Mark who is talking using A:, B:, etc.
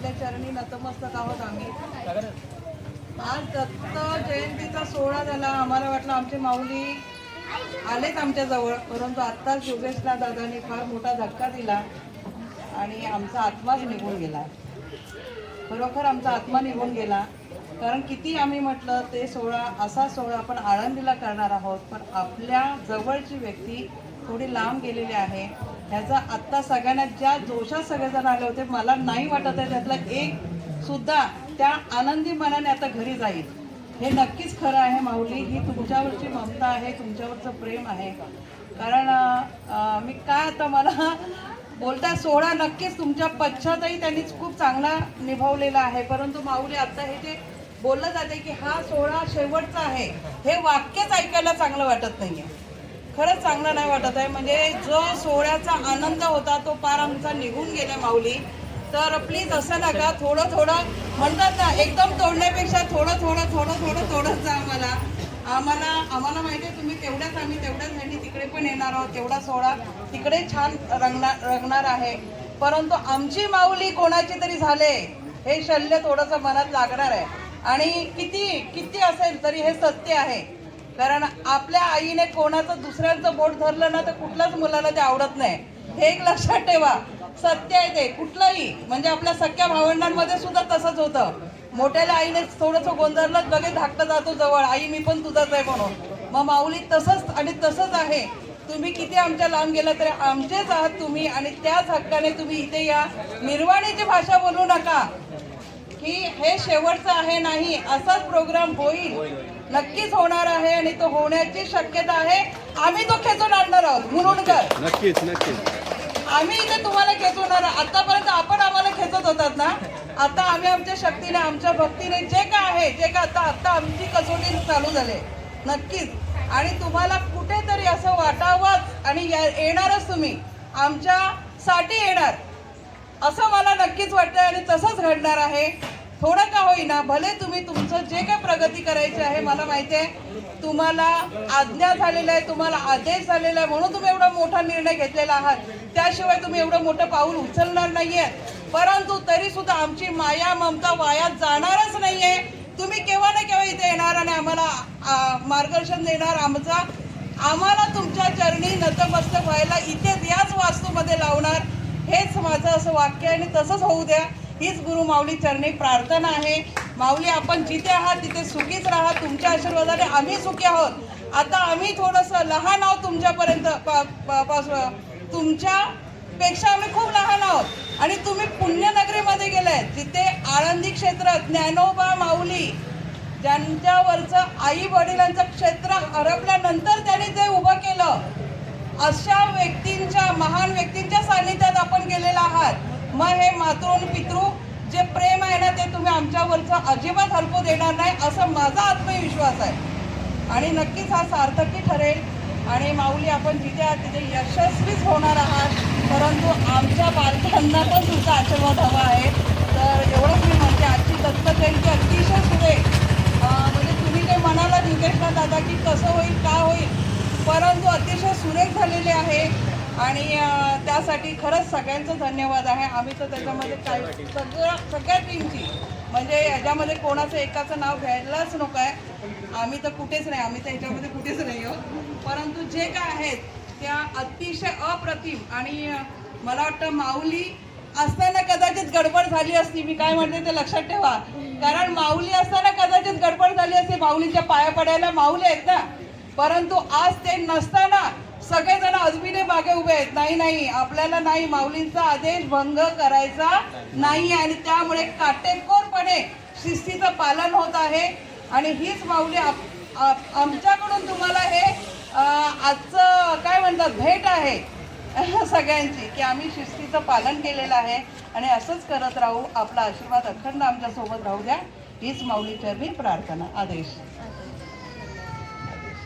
A: आपल्या चरणी नतमस्तक आहोत आम्ही. आज दत्त जयंतीचा सोहळा झाला. आम्हाला वाटलं आमचे माऊली आलेच आमच्या जवळ परंतु आत्ताच योगेशला दादाने फार मोठा धक्का दिला आणि आमचा आत्माच निघून गेला. खरोखर आमचा आत्मा निघून गेला. कारण किती आम्ही म्हटलं ते सोहळा असा सोहळा आपण आळंदीला करणार आहोत पण आपल्या जवळची व्यक्ती थोडी लांब गेलेली आहे. ह्याचा आत्ता सगळ्यांना ज्या जोशात सगळेजण आले होते मला नाही वाटत आहे त्यातला एक सुद्धा त्या आनंदी मनाने आता घरी जाईल. हे नक्कीच खरं आहे माऊली ही तुमच्यावरची ममता आहे तुमच्यावरचं प्रेम आहे. कारण मी काय आता मला बोलता सोहळा नक्कीच तुमच्या पश्चातही त्यांनी खूप चांगला निभावलेला आहे. परंतु माऊली आता हे जे बोललं जाते की हा सोहळा शेवटचा आहे हे वाक्यच ऐकायला चांगलं वाटत नाही आहे खरंच चांगलं नाही वाटत आहे. म्हणजे जो सोहळ्याचा आनंद होता तो पार आमचा निघून गेला माऊली. तर प्लीज असं नका थोडं थोडं म्हणतात ना एकदम तोडण्यापेक्षा थोडं थोडं थोडं थोडं तोडत जा आम्हाला. आम्हाला आम्हाला माहिती आहे तुम्ही तेवढ्याच आम्ही तेवढ्याच ह्यांनी तिकडे पण येणार आहोत. तेवढा सोहळा तिकडे छान रंगणार रंगणार आहे. परंतु आमची माऊली कोणाची तरी झाले हे शल्य थोडंसं मनात लागणार आहे. आणि किती किती असेल तरी हे सत्य आहे. कारण आपल्या आईने कोणाचं दुसऱ्यांचं बोट धरलं ना तर कुठल्याच मुलाला ते आवडत नाही. हे एक लक्षात ठेवा. सत्य आहे ते. कुठलंही म्हणजे आपल्या सख्या भावंडांमध्ये सुद्धा तसंच होतं. मोठ्याला आईने थोडंसं गोंधळलं लगेच धाकटं जातो जवळ. आई मी पण तुझाच आहे म्हणून. मग माऊली तसंच आणि तसंच आहे. तुम्ही किती आमच्या लांब गेला तरी आमचेच आहात तुम्ही आणि त्याच हक्काने तुम्ही इथे या. निर्वाणीची भाषा बोलू नका. की हे शेवटचं आहे नाही असाच प्रोग्राम होईल. नक्कीच होणार आहे आणि तो होण्याची शक्यता आहे. आम्ही तो खेचून आणणार आहोत. मुरुडकर.
B: नक्कीच नक्कीच.
A: आम्ही इथे तुम्हाला खेचवणार आतापर्यंत आपण आम्हाला खेचत होतात ना? आता आम्ही आमच्या शक्तीने आमच्या भक्तीने जे काय आहे जे काय आता आता आमची कसोटी चालू झाले नक्कीच. आणि तुम्हाला कुठेतरी असं वाटावंच आणि येणारच तुम्ही. आमच्या साठी येणार. असं मला नक्कीच वाटतं आणि तसंच घडणार आहे. थोडं का होईना भले तुम्ही तुमचं जे काय प्रगती करायची आहे मला माहिती आहे तुम्हाला आज्ञा झालेला आहे तुम्हाला आदेश झालेला आहे म्हणून तुम्ही एवढा मोठा निर्णय घेतलेला आहात. त्याशिवाय तुम्ही एवढं मोठं पाऊल उचलणार नाहीये. परंतु तरी सुद्धा आमची माया ममता वायात जाणारच नाहीये. तुम्ही केव्हा ना केव्हा इथे येणार आणि आम्हाला मार्गदर्शन देणार. आमचा आम्हाला तुमच्या चरणी नतमस्तक व्हायला इथेच याच वास्तूमध्ये लावणार. हेच माझं असं वाक्य आहे आणि तसंच होऊ द्या. हीच गुरु माऊली चरणी प्रार्थना आहे. माऊली आपण जिथे आहात तिथे सुखीच राहा. तुमच्या आशीर्वादाने आम्ही सुखी आहोत. आता आम्ही थोडंसं लहान आहोत तुमच्यापर्यंत पा- पा- तुमच्या पेक्षा आम्ही खूप लहान आहोत. आणि तुम्ही पुण्यनगरीमध्ये गेलाय. जिथे आळंदी क्षेत्र ज्ञानोबा माऊली ज्यांच्यावरचं आई वडिलांचं क्षेत्र हरपल्यानंतर त्यांनी ते उभं केलं. अशा व्यक्तींच्या महान व्यक्तींच्या सान्निध्यात आपण गेलेला आहात. मग हे मातृन पितृ जे प्रेम आहे ना ते तुम्ही आमच्यावरचं अजिबात हरपू देणार नाही असं माझा आत्मविश्वास आहे. आणि नक्कीच हा सार्थकी ठरेल. आणि माऊली आपण जिथे आहात तिथे यशस्वीच होणार आहात. परंतु आमच्या बालकांना पण तुमचा आशीर्वाद हवा आहे. तर एवढंच मी म्हणते आजची दत्त जयंती अतिशय सुरेख म्हणजे तुम्ही काही म्हणाला योगेशला दादा की कसं होईल का होईल परंतु अतिशय सुरेख झालेले आहे. आणि त्यासाठी खरंच सगळ्यांचं धन्यवाद आहे. आम्ही तर त्याच्यामध्ये काय सगळं सगळ्या टीमची म्हणजे याच्यामध्ये कोणाचं एकाचं नाव घ्यायलाच नको आहे आम्ही तर कुठेच नाही आम्ही तर ह्याच्यामध्ये कुठेच नाही आहोत. परंतु जे काय आहेत त्या अतिशय अप्रतिम आणि मला वाटतं माऊली असताना कदाचित गडबड झाली असती. मी काय म्हणते ते लक्षात ठेवा. कारण माऊली असताना कदाचित गडबड झाली असती माऊलीच्या पाया पडायला. माऊली आहेत ना. परंतु आज ते नसताना सगळेजण अजमिने मागे उभे आहेत. नाही नाही. आपल्याला नाही. माऊलींचा आदेश भंग करायचा नाही आणि त्यामुळे काटेकोरपणे शिस्तीचं पालन होत आहे. आणि हीच माऊली आप- आमच्याकडून तुम्हाला हे आजचं काय म्हणतात भेट आहे. सगळ्यांची की आम्ही शिस्तीचं पालन केलेलं आहे. आणि असंच करत राहू. आपला आशीर्वाद अखंड आमच्यासोबत राहू द्या. हीच माऊलीच्या मी प्रार्थना आदेश.